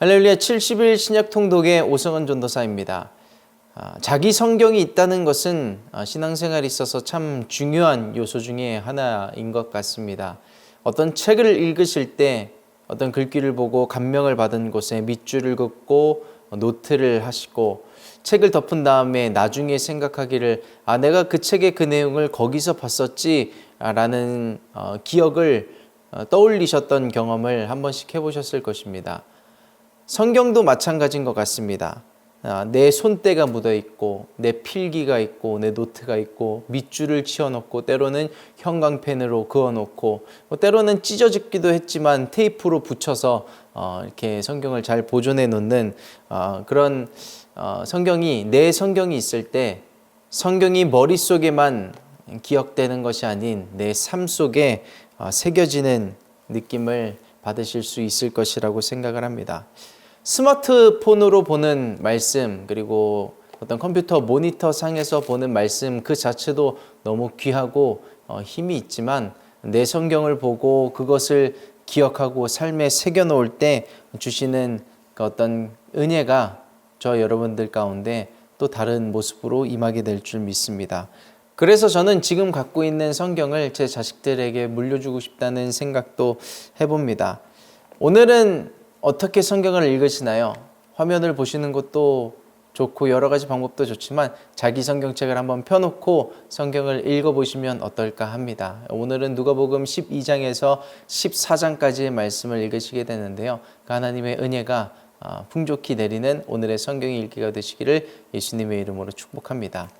할렐루야 70일 신약 통독의 오성원 전도사입니다. 아, 자기 성경이 있다는 것은 아, 신앙생활에 있어서 참 중요한 요소 중에 하나인 것 같습니다. 어떤 책을 읽으실 때 어떤 글귀를 보고 감명을 받은 곳에 밑줄을 긋고 노트를 하시고 책을 덮은 다음에 나중에 생각하기를 아 내가 그 책의 그 내용을 거기서 봤었지라는 어, 기억을 어, 떠올리셨던 경험을 한 번씩 해보셨을 것입니다. 성경도 마찬가지인 것 같습니다. 아, 내 손때가 묻어 있고, 내 필기가 있고, 내 노트가 있고, 밑줄을 치워놓고, 때로는 형광펜으로 그어 놓고, 뭐 때로는 찢어지기도 했지만 테이프로 붙여서 어, 이렇게 성경을 잘 보존해 놓는 어, 그런 어, 성경이 내 성경이 있을 때 성경이 머릿속에만 기억되는 것이 아닌 내 삶 속에 어, 새겨지는 느낌을 받으실 수 있을 것이라고 생각을 합니다. 스마트폰으로 보는 말씀 그리고 어떤 컴퓨터 모니터 상에서 보는 말씀 그 자체도 너무 귀하고 어, 힘이 있지만 내 성경을 보고 그것을 기억하고 삶에 새겨 놓을 때 주시는 그 어떤 은혜가 저 여러분들 가운데 또 다른 모습으로 임하게 될 줄 믿습니다. 그래서 저는 지금 갖고 있는 성경을 제 자식들에게 물려주고 싶다는 생각도 해봅니다. 오늘은 어떻게 성경을 읽으시나요? 화면을 보시는 것도 좋고 여러 가지 방법도 좋지만 자기 성경책을 한번 펴놓고 성경을 읽어보시면 어떨까 합니다. 오늘은 누가복음 12장에서 14장까지의 말씀을 읽으시게 되는데요. 그 하나님의 은혜가 아, 풍족히 내리는 오늘의 성경 읽기가 되시기를 예수님의 이름으로 축복합니다.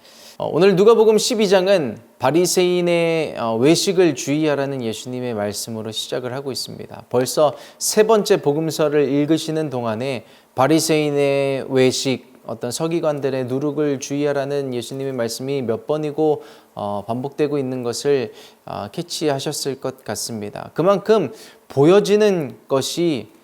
어, 오늘 누가복음 12장은 바리새인의 어, 외식을 주의하라는 예수님의 말씀으로 시작을 하고 있습니다. 벌써 세 번째 복음서를 읽으시는 동안에 바리새인의 외식 어떤 서기관들의 누룩을 주의하라는 예수님의 말씀이 몇 번이고 어, 반복되고 있는 것을 캐치하셨을 것 같습니다. 그만큼 보여지는 것이 어,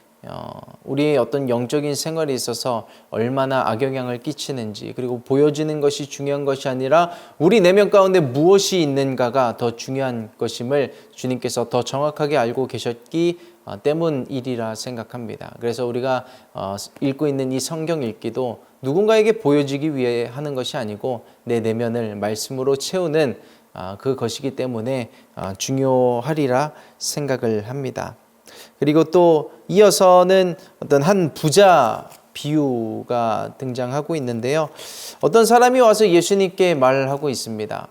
우리의 어떤 영적인 생활에 있어서 얼마나 악영향을 끼치는지 그리고 보여지는 것이 중요한 것이 아니라 우리 내면 가운데 무엇이 있는가가 더 중요한 것임을 주님께서 더 정확하게 알고 계셨기 어, 때문이리라 생각합니다. 그래서 우리가 어, 읽고 있는 이 성경 읽기도 누군가에게 보여지기 위해 하는 것이 아니고 내 내면을 말씀으로 채우는 그 것이기 때문에 중요하리라 생각을 합니다. 그리고 또 이어서는 어떤 한 부자 비유가 등장하고 있는데요. 어떤 사람이 와서 예수님께 말을 하고 있습니다.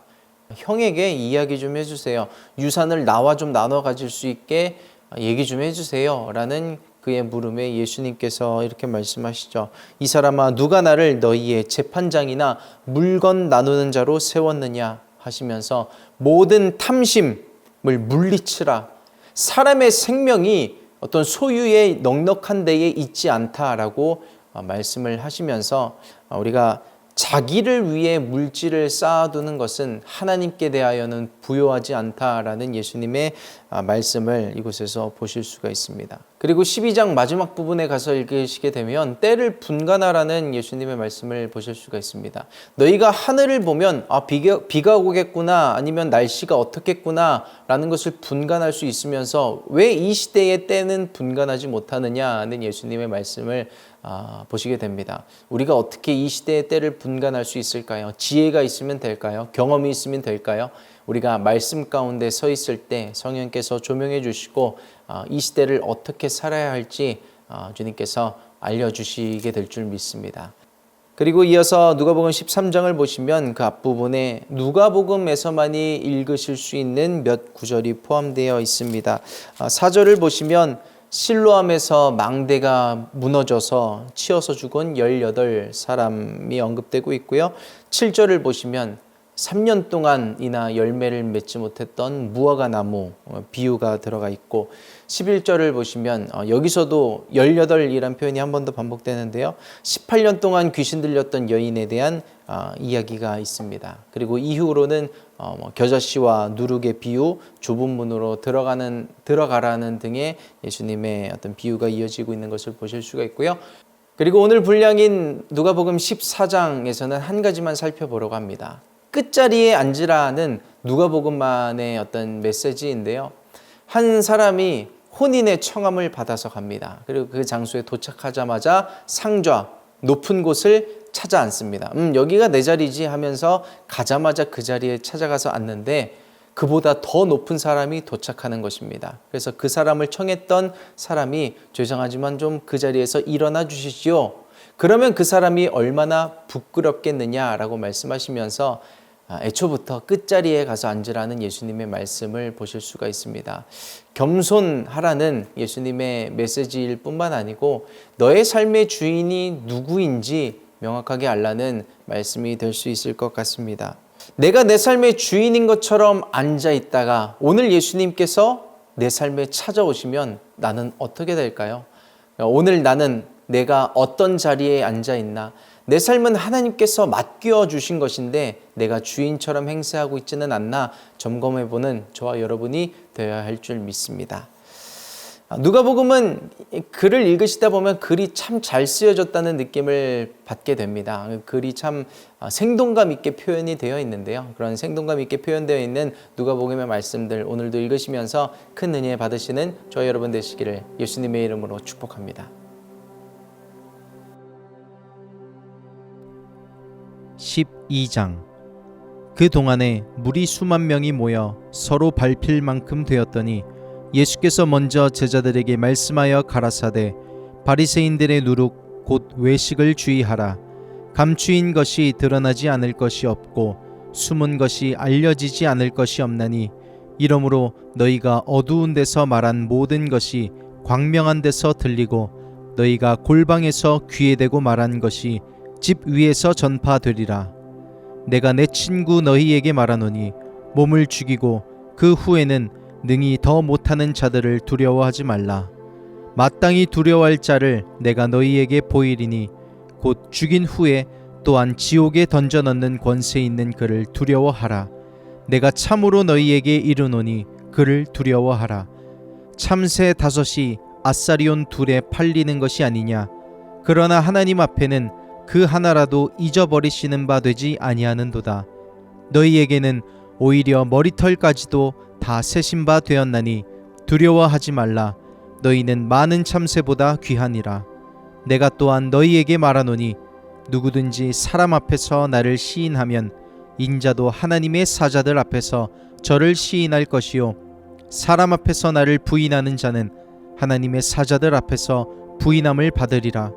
형에게 이야기 좀 해주세요. 유산을 나와 좀 나눠 가질 수 있게 얘기 좀 해주세요. 라는 그의 물음에 예수님께서 이렇게 말씀하시죠. 이 사람아, 누가 나를 너희의 재판장이나 물건 나누는 자로 세웠느냐 하시면서 모든 탐심을 물리치라. 사람의 생명이 어떤 소유의 넉넉한 데에 있지 않다라고 어, 말씀을 하시면서 어, 우리가 자기를 위해 물질을 쌓아두는 것은 하나님께 대하여는 부요하지 않다라는 예수님의 아, 말씀을 이곳에서 보실 수가 있습니다. 그리고 12장 마지막 부분에 가서 읽으시게 되면 때를 분간하라는 예수님의 말씀을 보실 수가 있습니다. 너희가 하늘을 보면 아 비가, 오겠구나 아니면 날씨가 어떻겠구나 라는 것을 분간할 수 있으면서 왜 이 시대의 때는 분간하지 못하느냐는 예수님의 말씀을 아, 보시게 됩니다. 우리가 어떻게 이 시대의 때를 분간할 수 있을까요? 지혜가 있으면 될까요? 경험이 있으면 될까요? 우리가 말씀 가운데 서 있을 때 성령께서 조명해 주시고 아, 이 시대를 어떻게 살아야 할지 아, 주님께서 알려주시게 될 줄 믿습니다. 그리고 이어서 누가복음 13장을 보시면 그 앞부분에 누가복음에서만이 읽으실 수 있는 몇 구절이 포함되어 있습니다. 4절을 보시면 실로암에서 망대가 무너져서 치어서 죽은 18사람이 언급되고 있고요. 7절을 보시면 3년 동안이나 열매를 맺지 못했던 무화과 나무 어, 비유가 들어가 있고 11절을 보시면 어, 여기서도 18이란 표현이 한 번 더 반복되는데요. 18년 동안 귀신 들렸던 여인에 대한 아, 이야기가 있습니다. 그리고 이후로는 어, 뭐 겨자씨와 누룩의 비유, 좁은 문으로 들어가는 들어가라는 등의 예수님의 어떤 비유가 이어지고 있는 것을 보실 수가 있고요. 그리고 오늘 분량인 누가복음 14장에서는 한 가지만 살펴보려고 합니다. 끝자리에 앉으라는 누가복음만의 어떤 메시지인데요. 한 사람이 혼인의 청함을 받아서 갑니다. 그리고 그 장소에 도착하자마자 상좌 높은 곳을 찾아 앉습니다. 음, 여기가 내 자리지 하면서 가자마자 그 자리에 찾아가서 앉는데 그보다 더 높은 사람이 도착하는 것입니다. 그래서 그 사람을 청했던 사람이 죄송하지만 좀 그 자리에서 일어나 주시지요. 그러면 그 사람이 얼마나 부끄럽겠느냐라고 말씀하시면서 아, 애초부터 끝자리에 가서 앉으라는 예수님의 말씀을 보실 수가 있습니다. 겸손하라는 예수님의 메시지일 뿐만 아니고 너의 삶의 주인이 누구인지 명확하게 알라는 말씀이 될 수 있을 것 같습니다. 내가 내 삶의 주인인 것처럼 앉아 있다가 오늘 예수님께서 내 삶에 찾아오시면 나는 어떻게 될까요? 오늘 나는 내가 어떤 자리에 앉아 있나? 내 삶은 하나님께서 맡겨 주신 것인데 내가 주인처럼 행세하고 있지는 않나 점검해 보는 저와 여러분이 되어야 할 줄 믿습니다. 아, 누가복음은 글을 읽으시다 보면 글이 참 잘 쓰여졌다는 느낌을 받게 됩니다. 글이 참 아, 생동감 있게 표현이 되어 있는데요. 그런 생동감 있게 표현되어 있는 누가복음의 말씀들 오늘도 읽으시면서 큰 은혜 받으시는 저희 여러분 되시기를 예수님의 이름으로 축복합니다. 12장. 그 동안에 물이 수만 명이 모여 서로 밟힐 만큼 되었더니 예수께서 먼저 제자들에게 말씀하여 가라사대 바리새인들의 누룩 곧 외식을 주의하라. 감추인 것이 드러나지 않을 것이 없고 숨은 것이 알려지지 않을 것이 없나니 이러므로 너희가 어두운 데서 말한 모든 것이 광명한 데서 들리고 너희가 골방에서 귀에 대고 말한 것이 집 위에서 전파되리라. 내가 내 친구 너희에게 말하노니 몸을 죽이고 그 후에는 능히 더 못하는 자들을 두려워하지 말라. 마땅히 두려워할 자를 내가 너희에게 보이리니 곧 죽인 후에 또한 지옥에 던져 넣는 권세 있는 그를 두려워하라. 내가 참으로 너희에게 이르노니 그를 두려워하라. 참새 다섯이 아사리온 둘에 팔리는 것이 아니냐. 그러나 하나님 앞에는 그 하나라도 잊어버리시는 바 되지 아니하는도다. 너희에게는 오히려 머리털까지도 다 세신 바 되었나니 두려워하지 말라. 너희는 많은 참새보다 귀하니라. 내가 또한 너희에게 말하노니 누구든지 사람 앞에서 나를 시인하면 인자도 하나님의 사자들 앞에서 저를 시인할 것이요 사람 앞에서 나를 부인하는 자는 하나님의 사자들 앞에서 부인함을 받으리라.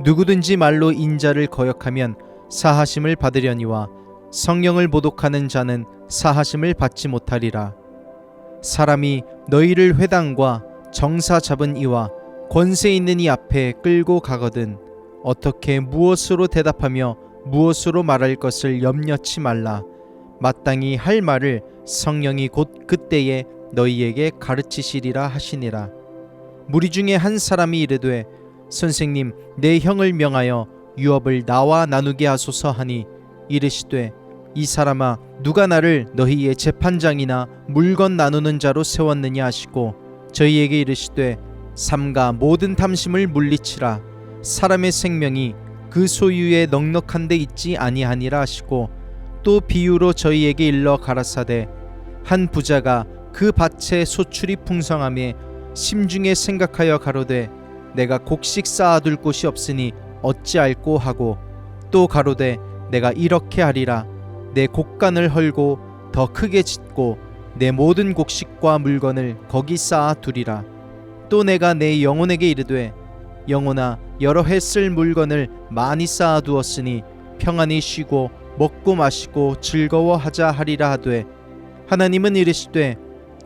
누구든지 말로 인자를 거역하면 사하심을 받으려니와 성령을 모독하는 자는 사하심을 받지 못하리라. 사람이 너희를 회당과 정사 잡은 이와 권세 있는 이 앞에 끌고 가거든 어떻게 무엇으로 대답하며 무엇으로 말할 것을 염려치 말라. 마땅히 할 말을 성령이 곧 그때에 너희에게 가르치시리라 하시니라. 무리 중에 한 사람이 이르되 선생님 내 형을 명하여 유업을 나와 나누게 하소서 하니 이르시되 이 사람아 누가 나를 너희의 재판장이나 물건 나누는 자로 세웠느냐 하시고 저희에게 이르시되 삼가 모든 탐심을 물리치라. 사람의 생명이 그 소유에 넉넉한 데 있지 아니하니라 하시고 또 비유로 저희에게 일러 가라사대 한 부자가 그 밭에 소출이 풍성함에 심중에 생각하여 가로되 내가 곡식 쌓아둘 곳이 없으니 어찌할꼬 하고? 또 가로되 내가 이렇게 하리라. 내 곡간을 헐고 더 크게 짓고 내 모든 곡식과 물건을 거기 쌓아 두리라. 또 내가 내 영혼에게 이르되 영혼아 여러 해 쓸 물건을 많이 쌓아 두었으니 평안히 쉬고 먹고 마시고 즐거워하자 하리라 하되 하나님은 이르시되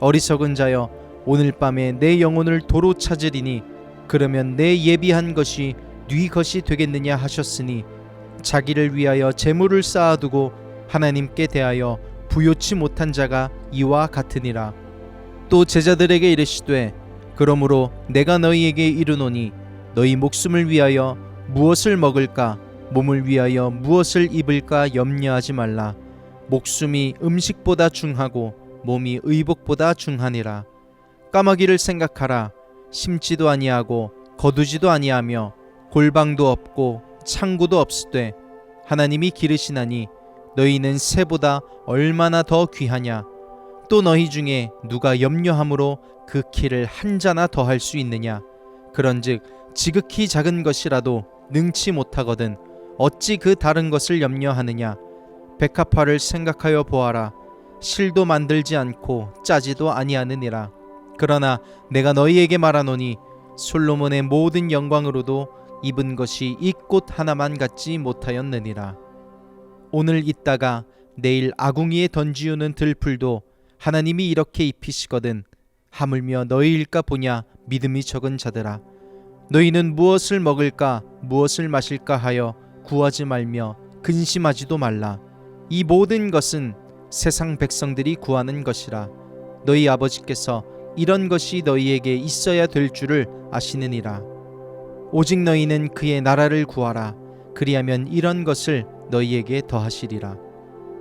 어리석은 자여 오늘 밤에 내 영혼을 도로 찾으리니 그러면 내 예비한 것이 네 것이 되겠느냐 하셨으니 자기를 위하여 재물을 쌓아두고 하나님께 대하여 부요치 못한 자가 이와 같으니라. 또 제자들에게 이르시되 그러므로 내가 너희에게 이르노니 너희 목숨을 위하여 무엇을 먹을까? 몸을 위하여 무엇을 입을까? 염려하지 말라. 목숨이 음식보다 중하고 몸이 의복보다 중하니라. 까마귀를 생각하라 심지도 아니하고 거두지도 아니하며 골방도 없고 창고도 없으되 하나님이 기르시나니 너희는 새보다 얼마나 더 귀하냐? 또 너희 중에 누가 염려함으로 그 키를 한 자나 더 할 수 있느냐? 그런즉 지극히 작은 것이라도 능치 못하거든 어찌 그 다른 것을 염려하느냐? 백합화를 생각하여 보아라. 실도 만들지 않고 짜지도 아니하느니라 그러나 내가 너희에게 말하노니 솔로몬의 모든 영광으로도 입은 것이 이 꽃 하나만 같지 못하였느니라. 오늘 있다가 내일 아궁이에 던지우는 들풀도 하나님이 이렇게 입히시거든 하물며 너희일까 보냐 믿음이 적은 자들아. 너희는 무엇을 먹을까 무엇을 마실까 하여 구하지 말며 근심하지도 말라. 이 모든 것은 세상 백성들이 구하는 것이라. 너희 아버지께서 이런 것이 너희에게 있어야 될 줄을 아시느니라. 오직 너희는 그의 나라를 구하라. 그리하면 이런 것을 너희에게 더하시리라.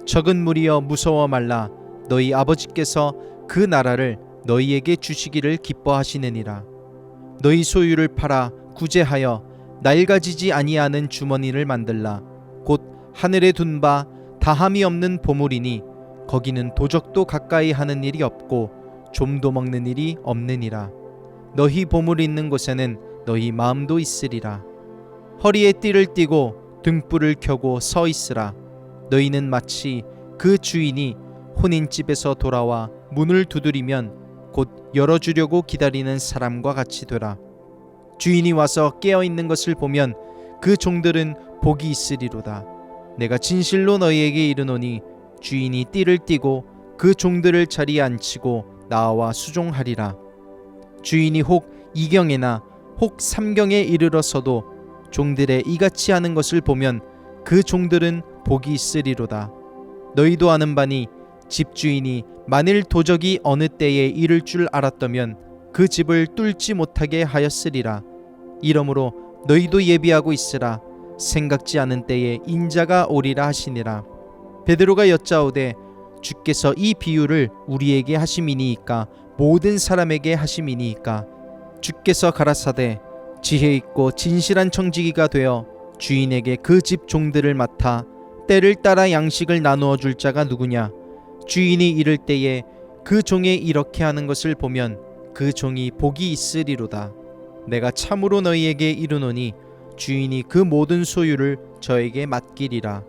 적은 무리여 무서워 말라. 너희 아버지께서 그 나라를 너희에게 주시기를 기뻐하시느니라. 너희 소유를 팔아 구제하여 낡아지지 아니하는 주머니를 만들라. 곧 하늘에 둔 바 다함이 없는 보물이니 거기는 도적도 가까이 하는 일이 없고 좀도 먹는 일이 없느니라 너희 보물 있는 곳에는 너희 마음도 있으리라 허리에 띠를 띠고 등불을 켜고 서 있으라 너희는 마치 그 주인이 혼인집에서 돌아와 문을 두드리면 곧 열어주려고 기다리는 사람과 같이 되라. 주인이 와서 깨어 있는 것을 보면 그 종들은 복이 있으리로다. 내가 진실로 너희에게 이르노니 주인이 띠를 띠고 그 종들을 자리에 앉히고 나와 수종하리라. 주인이 혹 이경에나 혹 삼경에 이르러서도 종들의 이같이 하는 것을 보면 그 종들은 복이 있으리로다. 너희도 아는 바니 집주인이 만일 도적이 어느 때에 이를 줄 알았다면 그 집을 뚫지 못하게 하였으리라. 이러므로 너희도 예비하고 있으라. 생각지 않은 때에 인자가 오리라 하시니라. 베드로가 여짜오되 주께서 이 비유를 우리에게 하심이니이까 모든 사람에게 하심이니이까. 주께서 가라사대 지혜 있고 진실한 청지기가 되어 주인에게 그 집 종들을 맡아 때를 따라 양식을 나누어 줄 자가 누구냐? 주인이 이를 때에 그 종의 이렇게 하는 것을 보면 그 종이 복이 있으리로다. 내가 참으로 너희에게 이르노니 주인이 그 모든 소유를 저에게 맡기리라.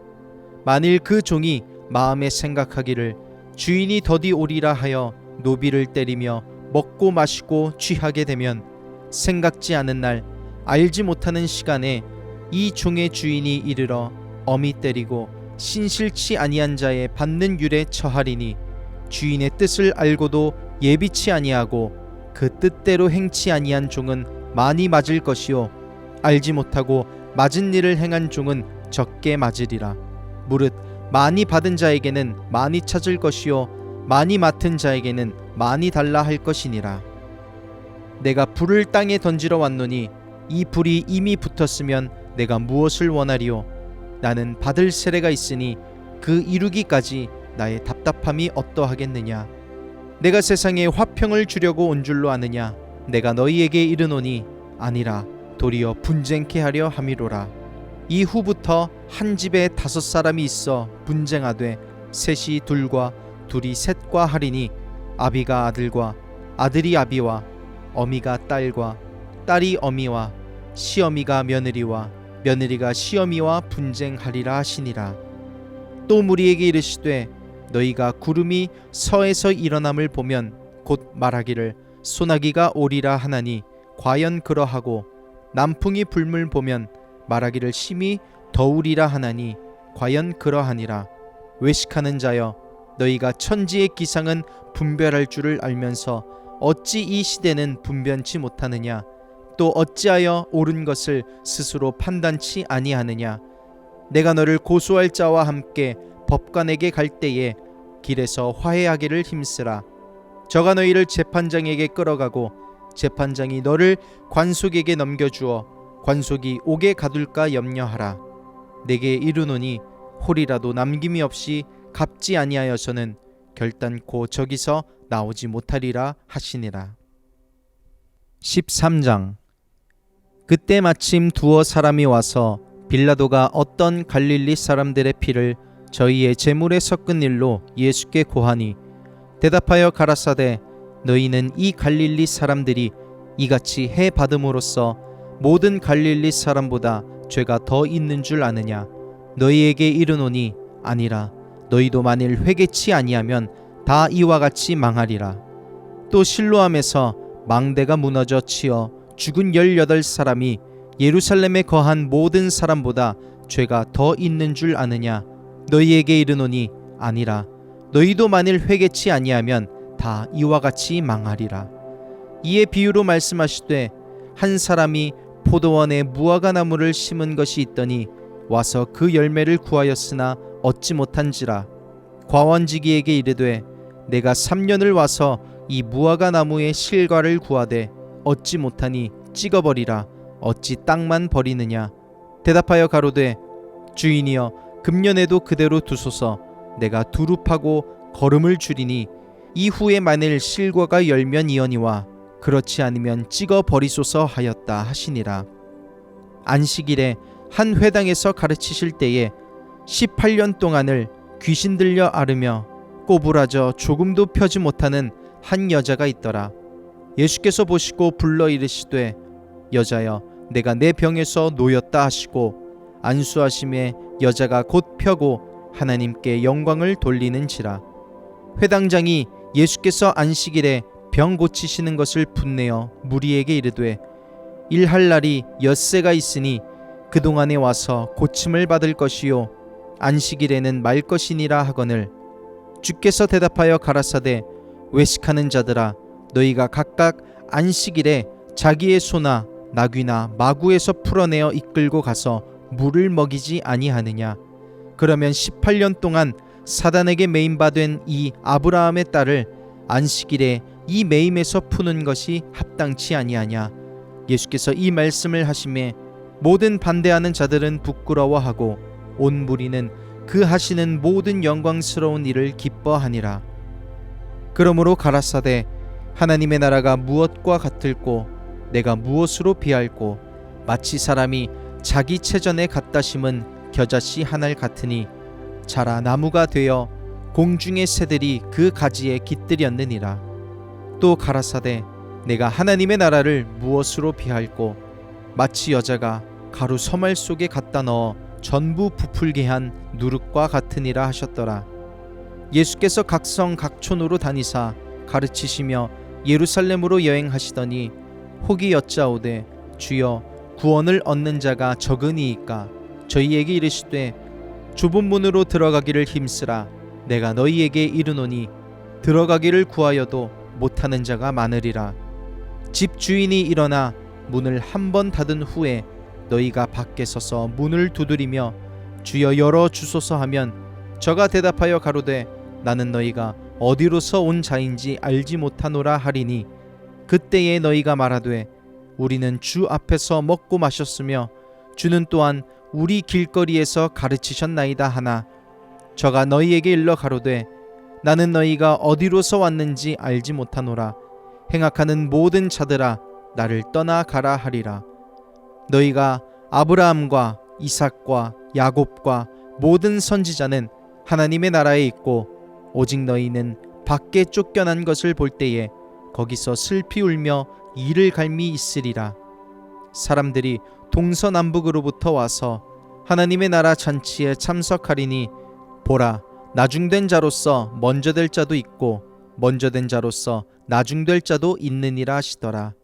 만일 그 종이 마음에 생각하기를 주인이 더디 오리라 하여 노비를 때리며 먹고 마시고 취하게 되면 생각지 않은 날 알지 못하는 시간에 이 종의 주인이 이르러 엄히 때리고 신실치 아니한 자의 받는 율에 처하리니 주인의 뜻을 알고도 예비치 아니하고 그 뜻대로 행치 아니한 종은 많이 맞을 것이요 알지 못하고 맞은 일을 행한 종은 적게 맞으리라. 무릇 많이 받은 자에게는 많이 찾을 것이요 많이 맡은 자에게는 많이 달라 할 것이니라. 내가 불을 땅에 던지러 왔노니 이 불이 이미 붙었으면 내가 무엇을 원하리요? 나는 받을 세례가 있으니 그 이루기까지 나의 답답함이 어떠하겠느냐? 내가 세상에 화평을 주려고 온 줄로 아느냐? 내가 너희에게 이르노니 아니라 도리어 분쟁케 하려 함이로라 이후부터 한 집에 다섯 사람이 있어 분쟁하되 셋이 둘과 둘이 셋과 하리니 아비가 아들과 아들이 아비와 어미가 딸과 딸이 어미와 시어미가 며느리와 며느리가 시어미와 분쟁하리라 하시니라. 또 무리에게 이르시되 너희가 구름이 서에서 일어남을 보면 곧 말하기를 소나기가 오리라 하나니 과연 그러하고 남풍이 불물 보면 말하기를 심히 더우리라 하나니 과연 그러하니라. 외식하는 자여 너희가 천지의 기상은 분별할 줄을 알면서 어찌 이 시대는 분변치 못하느냐? 또 어찌하여 옳은 것을 스스로 판단치 아니하느냐? 내가 너를 고소할 자와 함께 법관에게 갈 때에 길에서 화해하기를 힘쓰라. 저가 너희를 재판장에게 끌어가고 재판장이 너를 관속에게 넘겨주어 관속이 옥에 가둘까 염려하라. 내게 이르노니 홀이라도 남김이 없이 갚지 아니하여서는 결단코 저기서 나오지 못하리라 하시니라. 13장. 그때 마침 두어 사람이 와서 빌라도가 어떤 갈릴리 사람들의 피를 저희의 제물에 섞은 일로 예수께 고하니 대답하여 가라사대 너희는 이 갈릴리 사람들이 이같이 해 받음으로써 모든 갈릴리 사람보다 죄가 더 있는 줄 아느냐? 너희에게 이르노니 아니라 너희도 만일 회개치 아니하면 다 이와 같이 망하리라. 또 실로암에서 망대가 무너져 치어 죽은 열여덟 사람이 예루살렘에 거한 모든 사람보다 죄가 더 있는 줄 아느냐? 너희에게 이르노니 아니라 너희도 만일 회개치 아니하면 다 이와 같이 망하리라. 이에 비유로 말씀하시되 한 사람이 포도원에 무화과 나무를 심은 것이 있더니 와서 그 열매를 구하였으나 얻지 못한지라. 과원지기에게 이르되 내가 3년을 와서 이 무화과 나무의 실과를 구하되 얻지 못하니 찍어버리라. 어찌 땅만 버리느냐? 대답하여 가로되 주인이여 금년에도 그대로 두소서. 내가 두릅하고 걸음을 줄이니 이후에 만일 실과가 열면 이언이와 그렇지 않으면 찍어 버리소서 하였다 하시니라. 안식일에 한 회당에서 가르치실 때에 18년 동안을 귀신 들려 앓으며 꼬부라져 조금도 펴지 못하는 한 여자가 있더라. 예수께서 보시고 불러 이르시되 여자여 내가 내 병에서 놓였다 하시고 안수하심에 여자가 곧 펴고 하나님께 영광을 돌리는지라. 회당장이 예수께서 안식일에 병 고치시는 것을 분내어 무리에게 이르되 일할 날이 엿새가 있으니 그동안에 와서 고침을 받을 것이요 안식일에는 말 것이니라 하거늘. 주께서 대답하여 가라사대 외식하는 자들아 너희가 각각 안식일에 자기의 소나 나귀나 마구에서 풀어내어 이끌고 가서 물을 먹이지 아니하느냐? 그러면 18년 동안 사단에게 매임받은 이 아브라함의 딸을 안식일에 이 매임에서 푸는 것이 합당치 아니하냐? 예수께서 이 말씀을 하심에 모든 반대하는 자들은 부끄러워하고 온 무리는 그 하시는 모든 영광스러운 일을 기뻐하니라. 그러므로 가라사대 하나님의 나라가 무엇과 같을꼬? 내가 무엇으로 비할꼬? 마치 사람이 자기 체전에 갖다 심은 겨자씨 하나를 같으니 자라 나무가 되어 공중의 새들이 그 가지에 깃들였느니라 또 가라사대 내가 하나님의 나라를 무엇으로 비할꼬? 마치 여자가 가루 서말 속에 갖다 넣어 전부 부풀게 한 누룩과 같으니라 하셨더라. 예수께서 각성 각촌으로 다니사 가르치시며 예루살렘으로 여행하시더니 혹이 여짜오되 주여 구원을 얻는 자가 적으니이까? 저희에게 이르시되 좁은 문으로 들어가기를 힘쓰라. 내가 너희에게 이르노니 들어가기를 구하여도 못하는 자가 많으리라. 집 주인이 일어나 문을 한 번 닫은 후에 너희가 밖에 서서 문을 두드리며 주여 열어 주소서 하면 저가 대답하여 가로되 나는 너희가 어디로서 온 자인지 알지 못하노라 하리니 그때에 너희가 말하되 우리는 주 앞에서 먹고 마셨으며 주는 또한 우리 길거리에서 가르치셨나이다 하나. 저가 너희에게 일러 가로되 나는 너희가 어디로서 왔는지 알지 못하노라. 행악하는 모든 자들아 나를 떠나 가라 하리라. 너희가 아브라함과 이삭과 야곱과 모든 선지자는 하나님의 나라에 있고 오직 너희는 밖에 쫓겨난 것을 볼 때에 거기서 슬피 울며 이를 갈미 있으리라. 사람들이 동서남북으로부터 와서 하나님의 나라 잔치에 참석하리니 보라 나중된 자로서 먼저 될 자도 있고 먼저 된 자로서 나중될 자도 있느니라 하시더라.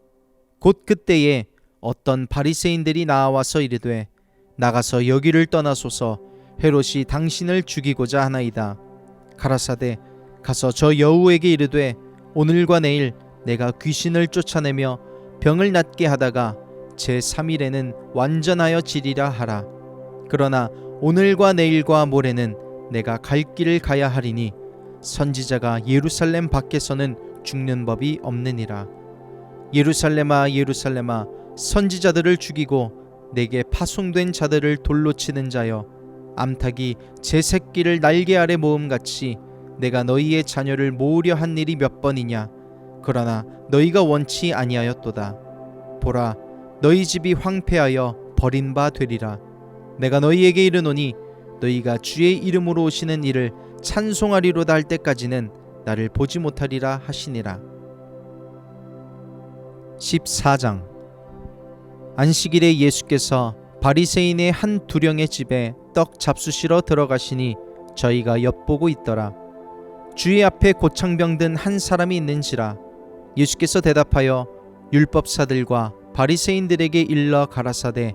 곧 그때에 어떤 바리새인들이 나와서 이르되 나가서 여기를 떠나소서. 헤롯이 당신을 죽이고자 하나이다. 가라사대 가서 저 여우에게 이르되 오늘과 내일 내가 귀신을 쫓아내며 병을 낫게 하다가 제 3일에는 완전하여 지리라 하라. 그러나 오늘과 내일과 모레는 내가 갈 길을 가야 하리니 선지자가 예루살렘 밖에서는 죽는 법이 없느니라. 예루살렘아 예루살렘아 선지자들을 죽이고 내게 파송된 자들을 돌로 치는 자여 암탉이 제 새끼를 날개 아래 모음같이 내가 너희의 자녀를 모으려 한 일이 몇 번이냐? 그러나 너희가 원치 아니하였도다. 보라 너희 집이 황폐하여 버린 바 되리라. 내가 너희에게 이르노니 너희가 주의 이름으로 오시는 일을 찬송하리로다 할 때까지는 나를 보지 못하리라 하시니라. 14장. 안식일에 예수께서 바리새인의 한 두령의 집에 떡 잡수시러 들어가시니 저희가 엿보고 있더라. 주의 앞에 고창병 든 한 사람이 있는지라. 예수께서 대답하여 율법사들과 바리새인들에게 일러 가라사대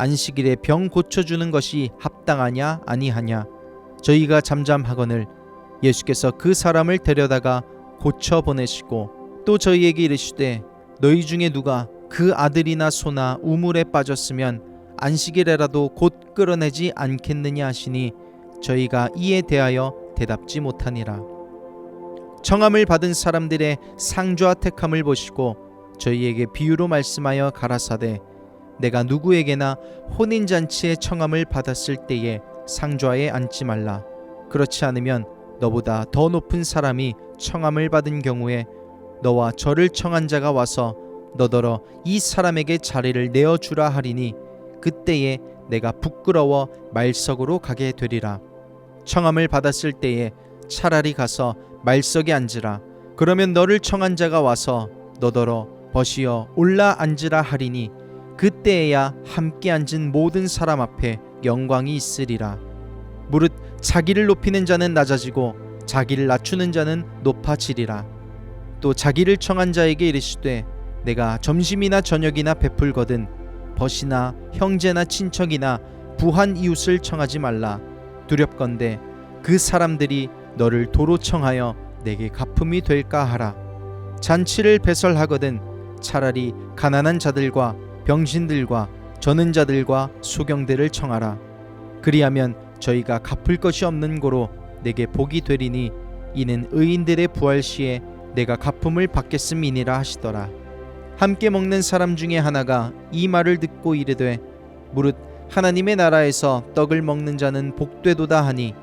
안식일에 병 고쳐주는 것이 합당하냐 아니하냐? 저희가 잠잠하거늘 예수께서 그 사람을 데려다가 고쳐 보내시고 또 저희에게 이르시되 너희 중에 누가 그 아들이나 소나 우물에 빠졌으면 안식일에라도 곧 끌어내지 않겠느냐 하시니 저희가 이에 대하여 대답지 못하니라. 청함을 받은 사람들의 상좌 택함을 보시고 저희에게 비유로 말씀하여 가라사대 내가 누구에게나 혼인 잔치의 청함을 받았을 때에 상좌에 앉지 말라. 그렇지 않으면 너보다 더 높은 사람이 청함을 받은 경우에 너와 저를 청한 자가 와서 너더러 이 사람에게 자리를 내어 주라 하리니 그때에 내가 부끄러워 말석으로 가게 되리라. 청함을 받았을 때에 차라리 가서 말석에 앉으라. 그러면 너를 청한 자가 와서 너더러 벗이어 올라 앉으라 하리니 그때에야 함께 앉은 모든 사람 앞에 영광이 있으리라. 무릇 자기를 높이는 자는 낮아지고 자기를 낮추는 자는 높아지리라. 또 자기를 청한 자에게 이르시되 내가 점심이나 저녁이나 베풀거든 벗이나 형제나 친척이나 부한 이웃을 청하지 말라. 두렵건대 그 사람들이 너를 도로 청하여 내게 가품이 될까 하라. 잔치를 배설하거든 차라리 가난한 자들과 병신들과 저는 자들과 소경들을 청하라. 그리하면 저희가 갚을 것이 없는 고로 내게 복이 되리니 이는 의인들의 부활 시에 내가 갚음을 받겠음이니라 하시더라. 함께 먹는 사람 중에 하나가 이 말을 듣고 이르되 무릇 하나님의 나라에서 떡을 먹는 자는 복되도다 하니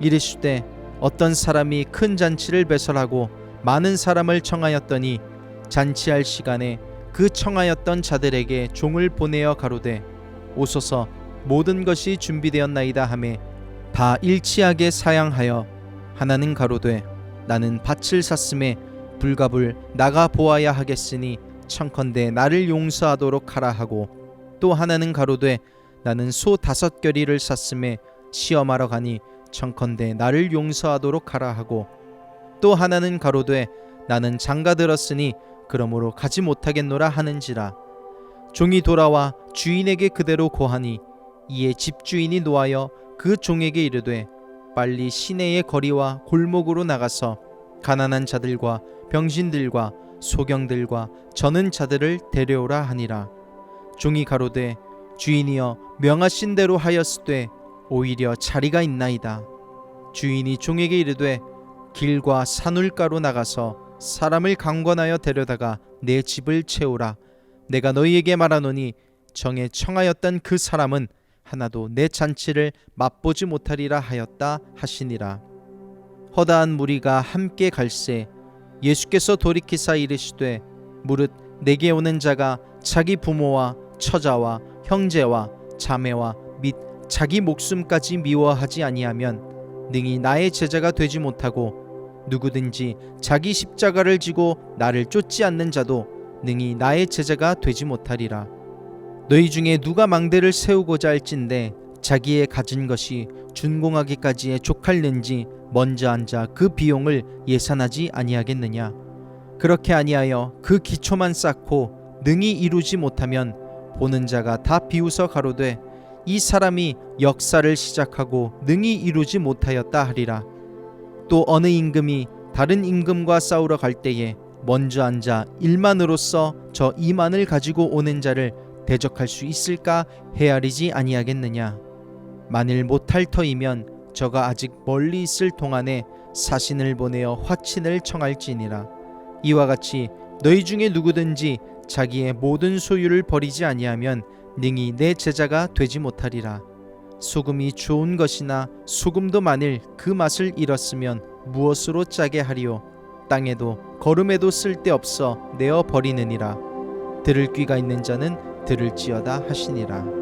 이르시되 어떤 사람이 큰 잔치를 배설하고 많은 사람을 청하였더니 잔치할 시간에 그 청하였던 자들에게 종을 보내어 가로되 오소서 모든 것이 준비되었나이다 하매 다 일치하게 사양하여 하나는 가로되 나는 밭을 샀음에 불갑을 나가 보아야 하겠으니 청컨대 나를 용서하도록 하라 하고 또 하나는 가로되 나는 소 다섯 결이를 샀음에 시험하러 가니 청컨대 나를 용서하도록 하라 하고 또 하나는 가로되 나는 장가 들었으니 그러므로 가지 못하겠노라 하는지라. 종이 돌아와 주인에게 그대로 고하니 이에 집주인이 노하여 그 종에게 이르되 빨리 시내의 거리와 골목으로 나가서 가난한 자들과 병신들과 소경들과 저는 자들을 데려오라 하니라. 종이 가로되 주인이여 명하신 대로 하였으되 오히려 자리가 있나이다. 주인이 종에게 이르되 길과 산울가로 나가서 사람을 강권하여 데려다가 내 집을 채우라. 내가 너희에게 말하노니 정에 청하였던 그 사람은 하나도 내 잔치를 맛보지 못하리라 하였다 하시니라. 허다한 무리가 함께 갈새 예수께서 돌이키사 이르시되 무릇 내게 오는 자가 자기 부모와 처자와 형제와 자매와 및 자기 목숨까지 미워하지 아니하면 능히 나의 제자가 되지 못하고 누구든지 자기 십자가를 지고 나를 쫓지 않는 자도 능히 나의 제자가 되지 못하리라. 너희 중에 누가 망대를 세우고자 할진대 자기의 가진 것이 준공하기까지에 족할는지 먼저 앉아 그 비용을 예산하지 아니하겠느냐? 그렇게 아니하여 그 기초만 쌓고 능히 이루지 못하면 보는 자가 다 비웃어 가로되 이 사람이 역사를 시작하고 능히 이루지 못하였다 하리라 또 어느 임금이 다른 임금과 싸우러 갈 때에 먼저 앉아 일만으로서 저 이만을 가지고 오는 자를 대적할 수 있을까 헤아리지 아니하겠느냐? 만일 못할 터이면 저가 아직 멀리 있을 동안에 사신을 보내어 화친을 청할지니라. 이와 같이 너희 중에 누구든지 자기의 모든 소유를 버리지 아니하면 능히 내 제자가 되지 못하리라 소금이 좋은 것이나 소금도 만일 그 맛을 잃었으면 무엇으로 짜게 하리요? 땅에도 거름에도 쓸데없어 내어 버리느니라. 들을 귀가 있는 자는 들을지어다 하시니라